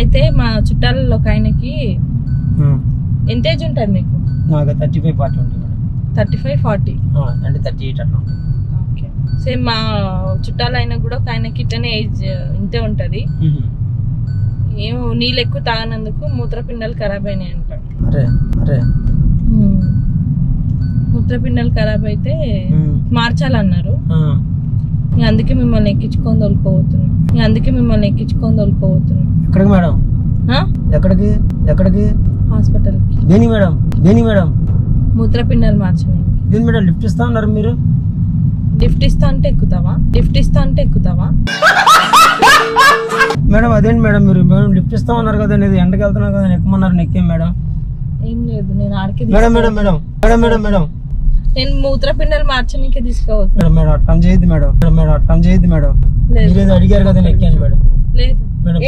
అయితే మా చుట్టాలలో ఒక ఆయనకి ఎంత ఏజ్ ఉంటుంది మీకు? నాకు థర్టీ ఫైవ్ ఫార్టీ ఉంటుంది థర్టీ ఫైవ్ ఫార్టీ? అంటే థర్టీ ఎయిట్ అట్లా ఉంటుంది. ఓకే. సేమ్ మా చుట్టాలు అయినా కూడా ఒక ఆయనకి ఇట్టనే ఏజ్ ఇంతే ఉంటది. ఏమో నీళ్ళు ఎక్కువ తాగనందుకు మూత్రపిండాలు ఖరాబ్ అయినాయి అంట. అరే అరే. మూత్రపిండాలు ఖరాబ్ అయితే. మార్చాలన్నారు. అందుకే మిమ్మల్ని ఎక్కించుకొని తోలుకోబోతున్నాం. ఇంక అందుకే మిమ్మల్ని ఎక్కించుకొని తోలుకోబోతున్నాం. ఎక్కడికి మేడం? ఎక్కడికి? ఎక్కడికి? హాస్పిటల్కి. దేని మేడం? దేని మేడం? మూత్రపిండాలు మార్చని దేని మేడం? లిఫ్ట్ ఇస్తా ఉన్నారు మీరు? లిఫ్ట్ ఇస్తా అంటే ఎక్కుతావా? లిఫ్ట్ ఇస్తా అంటే ఎక్కుతావా? మేడం అదేంటి మేడం మీరు? మేడం లిఫ్ట్ ఇస్తా ఉన్నారు కదా నేను ఎండకి వెళ్తున్నాను కదా ఎక్కమన్నారు నెక్కేం మేడం? ఏం లేదు నేను ఆడికి madam madam madam madam madam madam. నేను మూత్రపిండాలు మార్చనీకే తీసుకోబోతున్నా మేడం మేడం అట్లా చేయొద్దు మేడం. మేడం అట్లా చేయొద్దు మేడం. లేదు. మీరు అడిగారు కదా నెక్కాను మేడం. లేదు. మేడం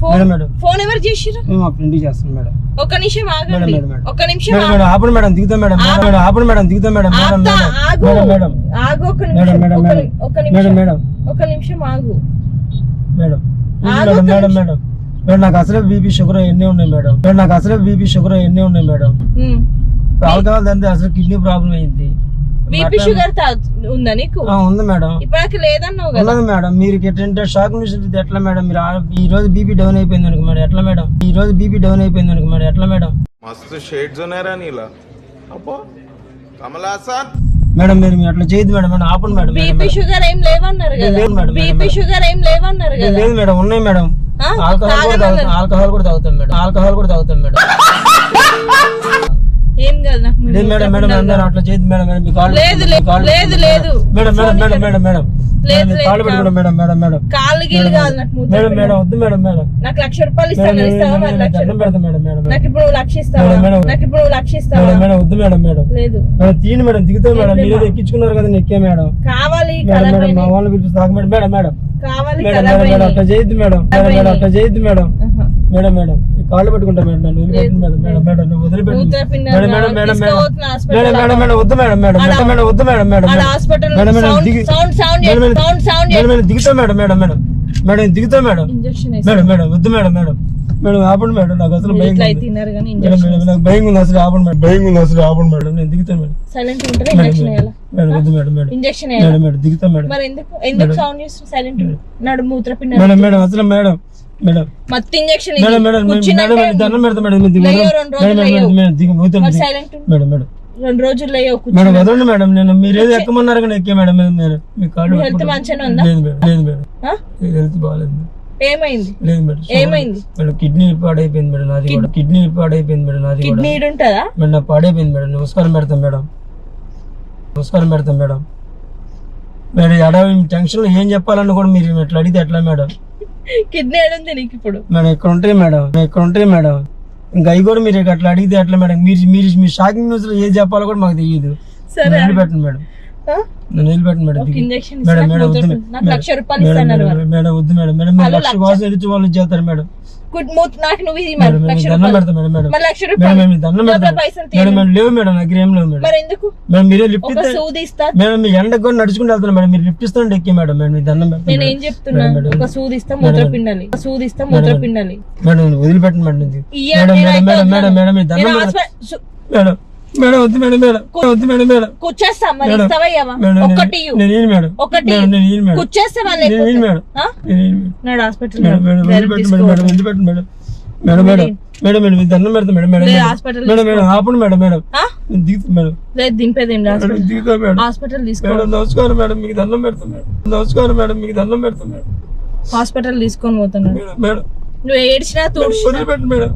ఫోన్ మేడం ఎవరు మేము చేస్తాం ఒక నిమిషం మేడం ఆగండి మేడం మేడం. ఒక నిమిషం మేడం. మేడం ఆపండి మేడం దిగుతాం మేడం మేడం మేడం ఆపండి మేడం దిగుతాం మేడం మేడం ఆపుతా, మేడం ఆగు. Madam madam. ఆగు ఒక మేడం నిమిషం మేడం మేడం ఒక మేడం. నిమిషం మేడం ఒక నిమిషం ఆగు. మేడం. ప్లీజ్ ఆగు మేడం ఒక్క మేడం నిమిషం. మేడం. మేడం నాకు అసలే బీపీ షుగర్ ఎన్ని ఉన్నాయి మేడం. మేడం నాకు అసలే బీపీ షుగర్ ఎన్ని ఉన్నాయి మేడం. ఆల్కహాల్ అసలు కిడ్నీ ప్రాబ్లం అయింది. బీపీ షుగర్ ఉందా నీకు? ఉంది మేడం. ఇప్పటికి లేదన్నావు కదా. మేడం. మీరు ఎట్లంటే షాక్ నుంచి ఎట్లా మేడం? మీరు ఈ రోజు బీపీ డౌన్ అయిపోయింది అనుకో మేడం. ఎట్లా మేడం? ఈ రోజు బీపీ డౌన్ అయిపోయింది అనుకో మేడం. ఎట్లా మేడం? మస్తు షేడ్స్ ఉన్నాయరా నీలా. అబ్బో. కమలాసన్ మేడం మీరు అట్లా చేయదు మేడం. మేడం ఆపండి మేడం. బీపీ షుగర్ ఏం లేవన్నారు కదా. బీపీ షుగర్ ఏం లేవన్నారు కదా. లేదు మేడం. ఉన్నాయి మేడం. ఆల్కహాల్ కూడా ఆల్కహాల్ కూడా తాగుతాం మేడం. ఆల్కహాల్ కూడా తాగుతాం మేడం. ఏం కాదు నాకు లేదు మేడం మేడం మేడం అట్లా చేయదు మేడం మేడం మీ కాళ్ళు లేదు, లేదు, లేదు. Madam madam madam madam madam లేదు, కాళ్ళు పెట్టుకోండి మేడం మేడం మేడం కాళ్ళు గీళ్ళు కాదు నాకు మేడం. మేడం వద్దు మేడం మేడం నాకు లక్ష రూపాయలు మేడం ఇస్తాను మేడం, ఇస్తావా మేడం, మరి మేడం, లక్ష దండం పెడతాం మేడం మేడం మేడం నాకు ఇప్పుడు నువ్వు లక్ష ఇస్తావా మేడం, మేడం. నాకు ఇప్పుడు నువ్వు లక్ష ఇస్తావా మేడం మేడం వద్దు మేడం మేడం లేదు మేడం తీయండి మేడం దిగుతాం మేడం ఎక్కించుకున్నారు కదా నెక్కే మేడం కావాలి మేడం మేడం మా వాళ్ళని పిలిపిస్తాక మేడం మేడం మేడం కావాలి మేడం మేడం మేడం అట్లా చేయొద్దు మేడం మేడం మేడం అట్లా చేయొద్దు మేడం. మేడం మేడం కాళ్ళు పెట్టుకుంటా మేడం నన్ను మేడం మేడం మేడం నువ్వు madam madam madam madam madam madam వద్దు మేడం మేడం మేడం మేడం వద్దు madam madam madam hospital madam దిగి దిగుతా మేడం మేడం మేడం మేడం దిగుతా మేడం ఇంజెక్షన్ మేడం మేడం వద్దు మేడం మేడం మేడం ఆపండి మేడం నాకు అసలు భయం ఇట్లా ఉంది తిన్నారు కానీ మేడం మేడం నాకు భయం ఉంది అసలు ఆపండి మేడం భయం ఉంది అసలు ఆపండి మేడం నేను దిగుతాను మేడం సైలెంట్ ఉంటారా మేడం ఇంజెక్షన్ వేయాలా మేడం వద్దు మేడం మేడం ఇంజెక్షన్ వేయాలా మేడం మేడం దిగుతా మేడం మరి ఎందుకు ఎందుకు సౌండ్ సైలెంట్ నడు మూత్రపిండ మేడం మేడం అసలు మేడం మేడం. మత్తు ఇంజెక్షన్ మేడం మేడం దండం పెడతా madam madam madam. Madam madam రెండు రోజులు వదలండి నేను మీరు ఏదో ఎక్కమన్నారు కానీ ఎక్కే మేడం మీ కాళ్ళు హెల్త్ ఉందా? లేదు మేడం లేదు మేడం? హెల్త్ బాగాలేదు. ఏమైంది? లేదు మేడం ఏమైంది? మేడం కిడ్నీ పాడైపోయింది మేడం నాది కూడా. కిడ్నీ పాడైపోయింది మేడం నాది కిడ్నీ ఉంటుందా మేడం నా పాడైపోయింది మేడం. నమస్కారం పెడతాం మేడం. నమస్కారం పెడతాం మేడం. మేడం ఎడ టెన్షన్ ఏం చెప్పాలని కూడా మీరు ఎట్లా అడిగితే ఎట్లా మేడం? కిడ్నీ ఏడుంది నీకు ఇప్పుడు? మేడం ఇక్కడ ఉంటాయి మేడం ఇక్కడ ఉంటాయి మేడం. ఇంకా అవి కూడా మీరు అట్లా అడిగితే ఎట్లా మేడం. మీరు మీరు మీ షాకింగ్ న్యూస్లో ఏది చెప్పాలో కూడా మాకు తెలియదు. సరే. వదిలిపెట్టండి మేడం. మేడం మేడం వద్దు. నాకు లక్ష రూపాయలు మేడం ఇస్తాను మేడం మేడం వద్దు మేడం మేడం. మీరు లక్ష. కోసం ఎదుటి వాళ్ళు చేస్తారు మేడం. గుడ్ మూత్ నాకు నువ్వు ఇది మేడం మరి మేడం లక్ష దండం రూపాయలు. పెడతాం మేడం మేడం. మరి లక్ష మేడం రూపాయలు. మేము దండం డబ్బుల పెడతాం. పైసలు మేడం తీయండి. మేడం లేవు మేడం నా దగ్గర ఏం లేవు మేడం. మరి ఎందుకు? మేడం మీరే లిఫ్ట్ ఒక ఇస్తే సూది ఇస్తా. మేడం మీ ఎండకు కూడా నడుచుకుంటూ వెళ్తాను మేడం మీరు లిఫ్ట్ ఇస్తాను ఎక్కి మేడం మేడం మీ దండం పెడతాను నేను మేడం. ఏం చెప్తున్నా? మేడం, ఒక సూది ఇస్తా మూత్రపిండాలి ఒక సూది ఇస్తా మూత్రపిండాలి మేడం. వదిలిపెట్టండి మేడం మేడం మేడం మీ దండం మేడం. మేడం వద్దు మేడం మేడం. వద్దు మేడం మేడం. కూర్చేస్తా మరి ఒక్కటి. నేను మేడం. ఒకటి నేను ఈయన మేడం. కూర్చేస్తావా నేను మేడం. నాడు హాస్పిటల్ మేడం మేడం వదిలిపెట్టు madam? Madam? Madam madam madam madam madam మీ దండం పెడతా madam madam. Hospital madam. Madam ఆపండి మేడం మేడం. దిగుతా మేడం. లేదు దింపేది మేడం హాస్పిటల్. దిగుతా మేడం. హాస్పిటల్ తీసుకో. మేడం నమస్కారం మేడం మీకు దండం పెడతా మేడం. నమస్కారం మేడం మీకు దండం పెడతా మేడం. హాస్పిటల్ తీసుకొని పోతున్నాడు మేడం నువ్వు ఏడ్చినా వదిలిపెట్టు మేడం.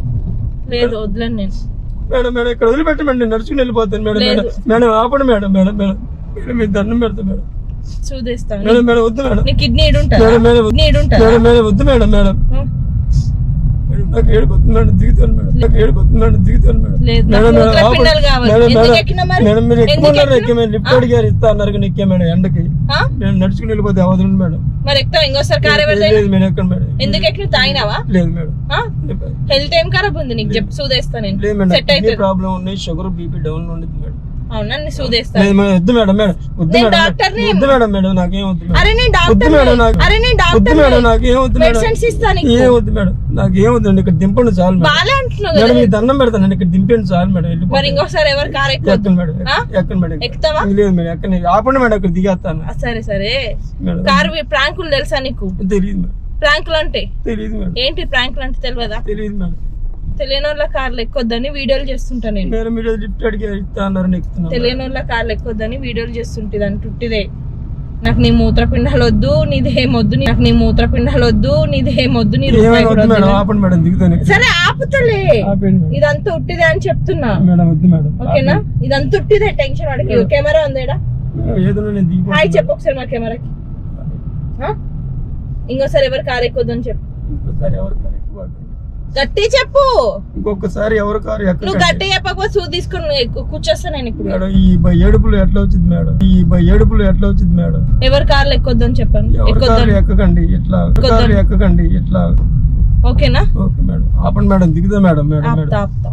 లేదు వదలను నేను. మేడం మేడం ఇక్కడ వదిలిపెట్టి మేడం నడుచుకుని వెళ్ళిపోతాను. మేడం. మేడం మేడం ఆపండి మేడం మేడం మేడం. మేడం మీకు దండం పెడతా మేడం. చూదేస్తాను మేడం మేడం వద్దు madam. Kidney madam madam madam వద్దు మేడం మేడం. నాకు ఏడిపోతుంది మేడం దిగుతాను మేడం. నాకు ఏడిపోతుంది మేడం దిగుతాను madam. Madam madam. Madam madam మరి? మేడం మీరు ఎందుకు ఎక్కువ ఎక్కినా? ఎక్కే మేడం. లిఫ్ట్ అడిగారు ఇస్తా అన్నారు ఎక్కే మేడం ఎండకి? నేను నడుచుకుని వెళ్ళిపోతే అవదండి మేడం. మరి ఎక్కువ ఇంకోసారి కార్ లేదు, మీరు ఎక్కడ మేడం. ఎందుకు ఎక్కి నువ్వు తాగినావా? లేదు మేడం. హెల్త్ ఏం ఖరాబ్ ఉంది నీకు? చెప్పు చూదేస్తా నేను. మేడం. సెట్ అవుతుంది ప్రాబ్లం ఉన్నాయి షుగర్ బీపీ డౌన్ ఉండదు మేడం. అవునా? మేడం వద్దు మేడం మేడం. వద్దు మేడం డాక్టర్ని. వద్దు మేడం మేడం నాకేం వద్దు మేడం. అరే నేను వద్దు డాక్టర్ మేడం నాకు అరే నేను వద్దు మేడం డాక్టర్ వద్దు మేడం. మెడిసిన్స్ నీకు. ఏం వద్దు మేడం నాకేం వద్దండి ఇక్కడ దింపండి చాలు మేడం. బాలే అంటున్నావు మేడం మీ దండం పెడతానండి ఇక్కడ దింపండి చాలు మేడం. మరి వెళ్ళిపోతాను ఇంకోసారి ఎవరు కార్ ఎక్కువద్దు ఎక్కండి మేడం? ఎక్కండి మేడం. ఎక్కుతావా? లేదు మేడం ఎక్కండి ఆపండి మేడం ఇక్కడ దిగేస్తాను. సరే సరే. మేడం. కార్ ప్రాంకులు తెలుసా నీకు? తెలియదు మేడం. ప్రాంకులు అంటే? తెలియదు మేడం. ఏంటి ప్రాంకులు అంటే తెలియదా తెలియదు మేడం. తెలియని వాళ్ళ కార్లు ఎక్కొద్దని వీడియోలు చేస్తుంటా నేను. లిఫ్ట్ అడిగి ఇస్తా తెలియని వాళ్ళ కార్లు ఎక్కొద్దని వీడియోలు చేస్తుంటుంది అని టుట్టిదే. నాకు నీ మూత్రపిండాలు వద్దు నీదేం వద్దు నాకు నీ మూత్రపిండాలు వద్దు నీదేం వద్దు నీ రూపాయి ఏమైనా కూడా వద్దు మేడం వద్దు. ఆపండి మేడం దిగుతాను సరే ఆపుతలే. ఆపండి మేడం. ఇదంతా ఉట్టిదే అని చెప్తున్నా. మేడం వద్దు మేడం ఓకేనా? ఇదంతా ఉట్టిదే టెన్షన్ వాడికి కెమెరా ఉందేడా మేడం, ఏదైనా నేను హాయ్ దిగిపోతాను చెప్పు ఒకసారి మా కెమెరాకి. ఆ? ఇంకోసారి ఎవరు కారు ఎక్కొద్దని చెప్పు. ఇంకోసారి ఎవరు కారు ఎక్కువ గట్టి చెప్పు. ఇంకొకసారి ఎవరు కారు నువ్వు గట్టి చెప్పకపోతే సూ తీసుకుని కూర్చొస్తా నేను ఇప్పుడు. మేడం ఈ బ- ఏడుపులు ఎట్లా వచ్చింది మేడం? ఈ బ- ఏడుపులు ఎట్లా వచ్చింది మేడం? ఎవరు కార్లు ఎక్కొద్దని చెప్పండి. ఎవరు ఎక్కకండి ఇట్లా. ఎక్కకండి ఇట్లా ఓకేనా? Okay madam. ఆపండి మేడం దిగుదా మేడం మేడం మేడం. ఆపుతా.